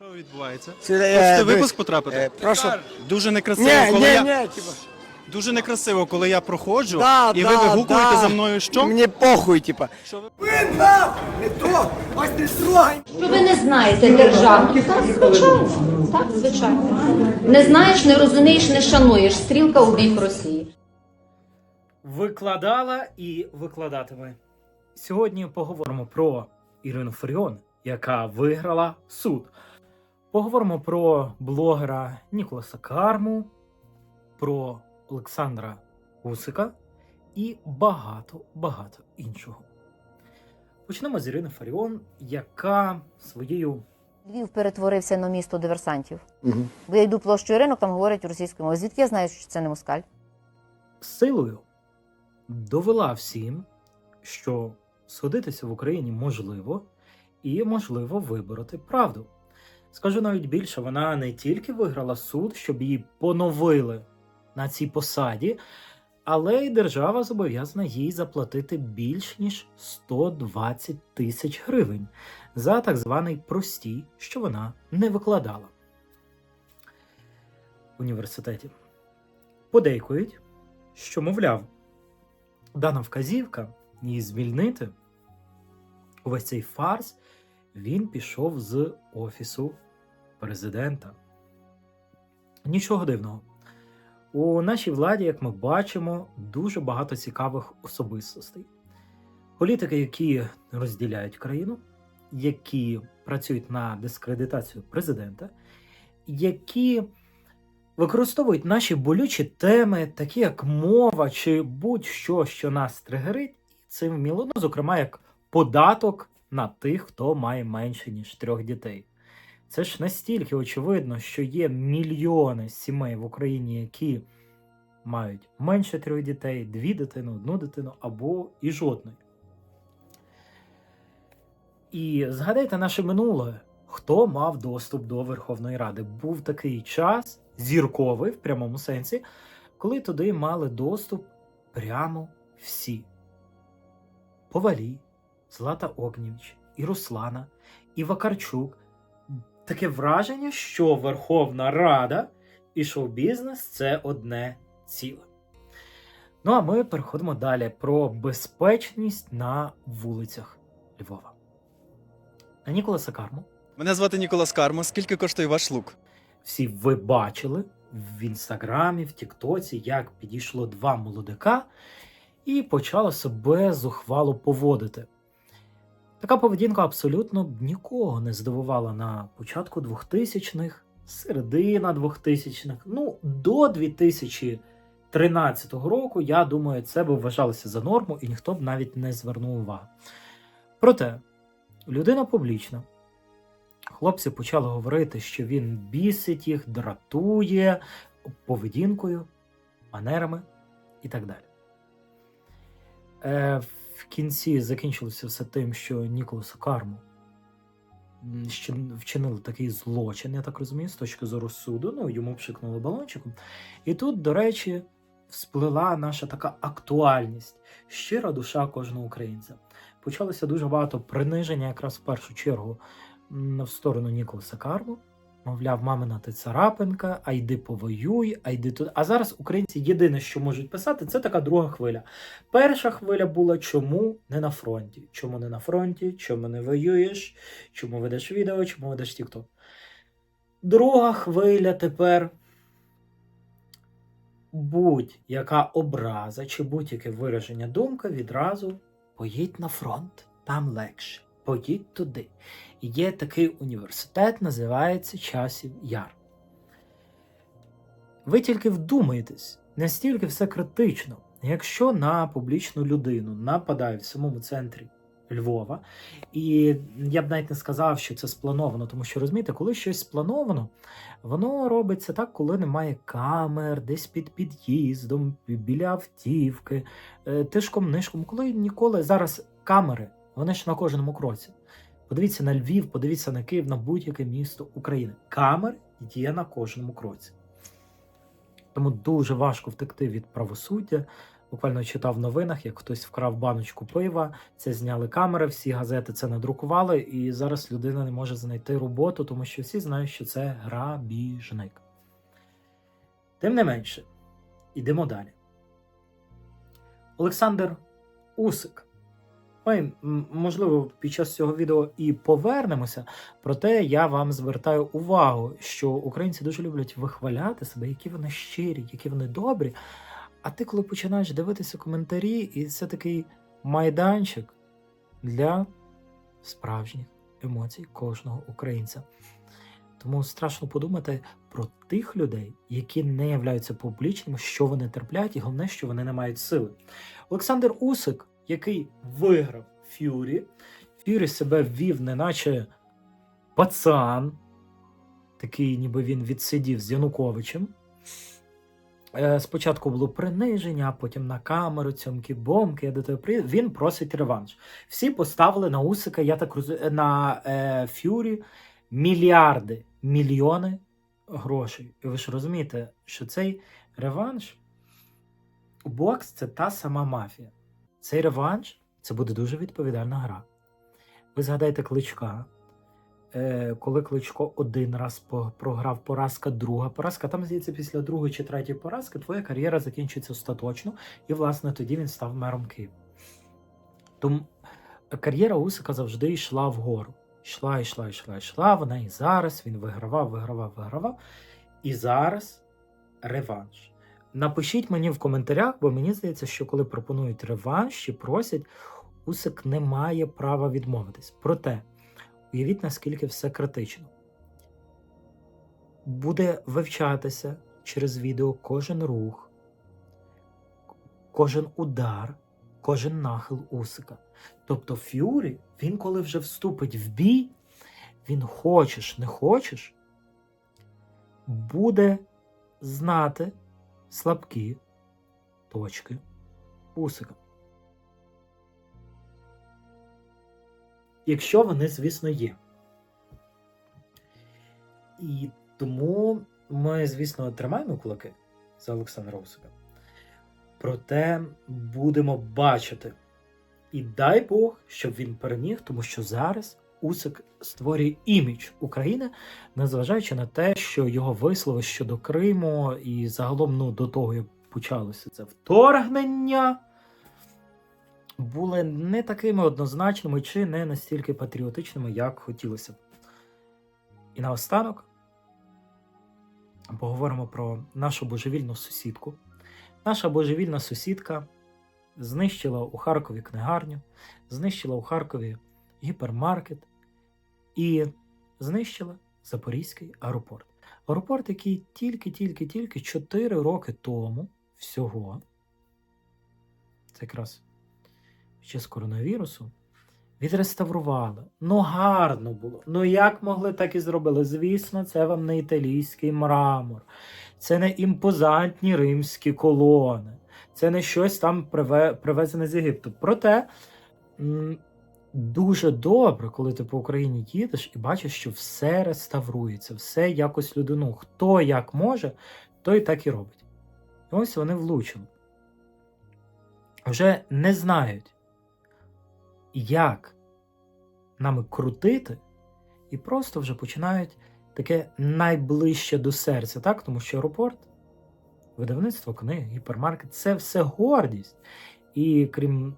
Що відбувається? Це, Хочете е, випуск потрапити? е, прошу. Дуже некрасиво, Ні, коли ні, я ні, типа. дуже некрасиво, коли я проходжу, Да, і да, ви вигукуєте да. за мною що? Мені похуй, типа. Що ви- Не то, ось не строгай. Що ви не знаєте державу? Так, звичайно. Так, звичайно. Не знаєш, не розумієш, не шануєш. Стрілка у бік Росії. викладала і викладатиме. Сьогодні поговоримо про Ірину Фаріон, яка виграла суд. Поговоримо про блогера Ніколаса Карму, про Олександра Усика і багато-багато іншого. Почнемо з Ірини Фаріон, яка своєю Львів перетворився на місто диверсантів. Бо я йду площою ринок, там говорять російською мовою. Звідки я знаю, що це не москаль? силою довела всім, що судитися в Україні можливо, і можливо вибороти правду. Скажу навіть більше, вона не тільки виграла суд, щоб її поновили на цій посаді, але й держава зобов'язана їй заплатити більш ніж 120 тисяч гривень за так званий простій, що вона не викладала в університеті. Подейкують, що, мовляв, дана вказівка її звільнити, увесь цей фарс, він пішов з офісу президента. Нічого дивного. У нашій владі, як ми бачимо, дуже багато цікавих особистостей. Політики, які розділяють країну, які працюють на дискредитацію президента, які використовують наші болючі теми, такі як мова чи будь-що, що нас тригерить, і цим вміло, ну, зокрема, як податок на тих, хто має менше ніж трьох дітей. Це ж настільки очевидно, що є мільйони сімей в Україні, які мають менше трьох дітей, дві дитини, одну дитину або і жодної. І згадайте наше минуле. Хто мав доступ до Верховної Ради? Був такий час, зірковий в прямому сенсі, коли туди мали доступ прямо всі. Повалі, Злата Огнєвіч, і Руслана, і Вакарчук. Таке враження, що Верховна Рада і шоу-бізнес це одне ціле. Ну а ми переходимо далі про безпечність на вулицях Львова. На Ніколаса Карму Мене звати Ніколас Кармо. Скільки коштує ваш лук? всі ви бачили в інстаграмі, в Тіктоці, як підійшло два молодика і почало себе зухвало поводити. Така поведінка абсолютно нікого не здивувала на початку 2000-х, середина 2000-х, ну до 2013 року, я думаю, це би вважалося за норму і ніхто б навіть не звернув увагу. Проте, людина публічна, хлопці почали говорити, що він бісить їх, дратує поведінкою, манерами і так далі. Е, в кінці закінчилося все тим, що Ніколаса Карму вчинили такий злочин, я так розумію, з точки зору суду. Ну, йому пшикнули балончиком. І тут, до речі, всплила наша така актуальність, щира душа кожного українця. Почалося дуже багато приниження, якраз в першу чергу в сторону Ніколаса Карму. Мовляв, мамина ти царапинка, а йди повоюй, а йди туди. А зараз українці єдине, що можуть писати, це така друга хвиля. Перша хвиля була чому не на фронті? Чому не на фронті? Чому не воюєш? Чому ведеш відео? Чому ведеш тікток? Друга хвиля тепер будь-яка образа чи будь-яке вираження думки відразу поїдь на фронт, там легше. Поїдь туди. Є такий університет, називається Часів Яр. Ви тільки вдумайтесь, настільки все критично. Якщо на публічну людину нападають в самому центрі Львова, і я б навіть не сказав, що це сплановано, тому що розумієте, коли щось сплановано, воно робиться так, коли немає камер, десь під під'їздом, біля автівки, е, тишком нишком, коли ніколи зараз камери, вони ж на кожному кроці. Подивіться на Львів, подивіться на Київ, на будь-яке місто України. Камери є на кожному кроці. Тому дуже важко втекти від правосуддя, Буквально читав в новинах, як хтось вкрав баночку пива, це зняли камери, всі газети це надрукували, і зараз людина не може знайти роботу, тому що всі знають, що це грабіжник. Тим не менше, йдемо далі. Олександр Усик. Ми, можливо, під час цього відео і повернемося, проте я вам звертаю увагу, що українці дуже люблять вихваляти себе, які вони щирі, які вони добрі. А ти, коли починаєш дивитися коментарі, і це такий майданчик для справжніх емоцій кожного українця. Тому страшно подумати про тих людей, які не являються публічними, що вони терплять, і головне, що вони не мають сили. Олександр Усик, який виграв Ф'юрі, Ф'юрі себе ввів, неначе пацан, такий, ніби він відсидів з Януковичем. Е, Спочатку було приниження, а потім на камеру, цьомки бомки. Я до тебе при... Він просить реванш. Всі поставили на Усика, я так розумію, на е, Ф'юрі мільярди, мільйони грошей. І ви ж розумієте, що цей реванш бокс це та сама мафія. Цей реванш це буде дуже відповідальна гра. Ви згадайте кличка. Е, коли Кличко один раз програв поразка, друга поразка. Там, здається, після другої чи третьої поразки твоя кар'єра закінчиться остаточно, і, власне, тоді він став мером Києва. Тому кар'єра Усика завжди йшла вгору. Йшла, йшла, йшла, йшла. Вона і зараз він вигравав, вигравав, вигравав. І зараз реванш. Напишіть мені в коментарях, бо мені здається, що коли пропонують реванш чи просять, Усик не має права відмовитись. Проте, уявіть, наскільки все критично. Буде вивчатися через відео кожен рух, кожен удар, кожен нахил Усика. Тобто Ф'юрі, він коли вже вступить в бій, він хочеш, не хочеш, буде знати слабкі точки Усика. Якщо вони, звісно, є. І тому ми, звісно, тримаємо кулаки за Олександра Усика. Проте будемо бачити. І дай Бог, щоб він переміг, тому що зараз Усик створює імідж України, незважаючи на те, що його вислови щодо Криму і загалом ну, до того, як почалося це вторгнення, були не такими однозначними чи не настільки патріотичними, як хотілося б. І наостанок поговоримо про нашу божевільну сусідку. Наша божевільна сусідка знищила у Харкові книгарню, знищила у Харкові гіпермаркет і знищила Запорізький аеропорт. Аеропорт, який тільки-тільки-тільки 4 роки тому всього, це якраз під час коронавірусу, відреставрували. Ну, гарно було. Ну як могли, так і зробили. Звісно, це вам не італійський мрамор, це не імпозантні римські колони, це не щось там приве- привезене з Єгипту. Проте дуже добре, коли ти по Україні їдеш і бачиш, що все реставрується, все якось людину. Хто як може, той так і робить. І ось вони влучили. Вже не знають, як нами крутити, і просто вже починають таке найближче до серця, так? Тому що аеропорт, видавництво книг, гіпермаркет це все гордість. І крім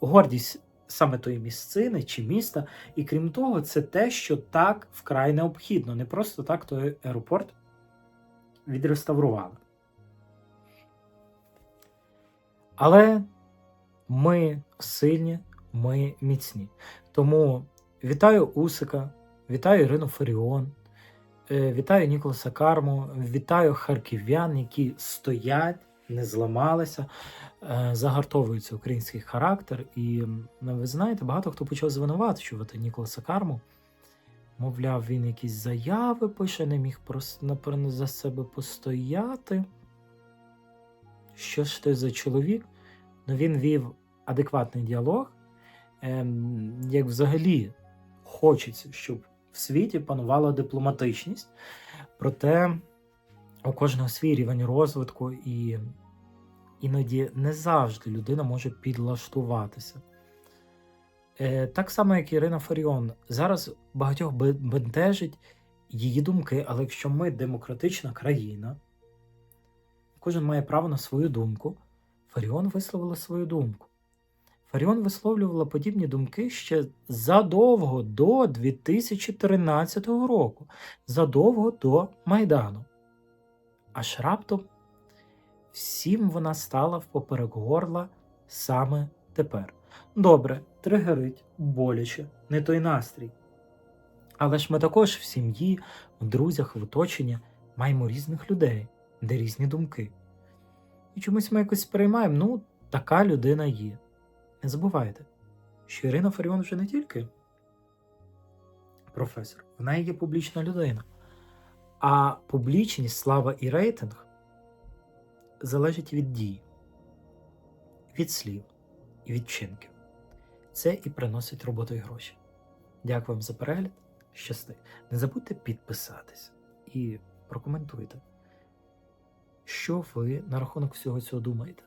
гордість саме тої місцини чи міста, і крім того, це те, що так вкрай необхідно. Не просто так той аеропорт відреставрували. Але ми сильні, ми міцні. Тому вітаю Усика, вітаю Ірину Фаріон, е, вітаю Ніколаса Карму, вітаю харків'ян, які стоять, не зламалися, е, загартовується український характер. І ви знаєте, багато хто почав звинувачувати Ніколаса Карму. Мовляв, він якісь заяви пише, не міг напевно, за себе постояти. Що ж ти за чоловік? Ну, він вів адекватний діалог. Ем, як взагалі хочеться, щоб в світі панувала дипломатичність. Проте у кожного свій рівень розвитку і іноді не завжди людина може підлаштуватися. Е, так само, як Ірина Фаріон. Зараз багатьох бентежить її думки, але якщо ми демократична країна, кожен має право на свою думку. Фаріон висловила свою думку. Фаріон висловлювала подібні думки ще задовго до 2013 року, задовго до Майдану. Аж раптом всім вона стала впоперек горла саме тепер. Добре, тригерить, боляче, не той настрій. Але ж ми також в сім'ї, в друзях, в оточенні маємо різних людей, де різні думки. І чомусь ми якось сприймаємо, ну, така людина є. Не забувайте, що Ірина Фаріон вже не тільки професор, вона є публічна людина. А публічність, слава і рейтинг залежить від дій, від слів і від чинків. Це і приносить роботу і гроші. Дякую вам за перегляд. Щасти. Не забудьте підписатись і прокоментуйте, що ви на рахунок всього цього думаєте.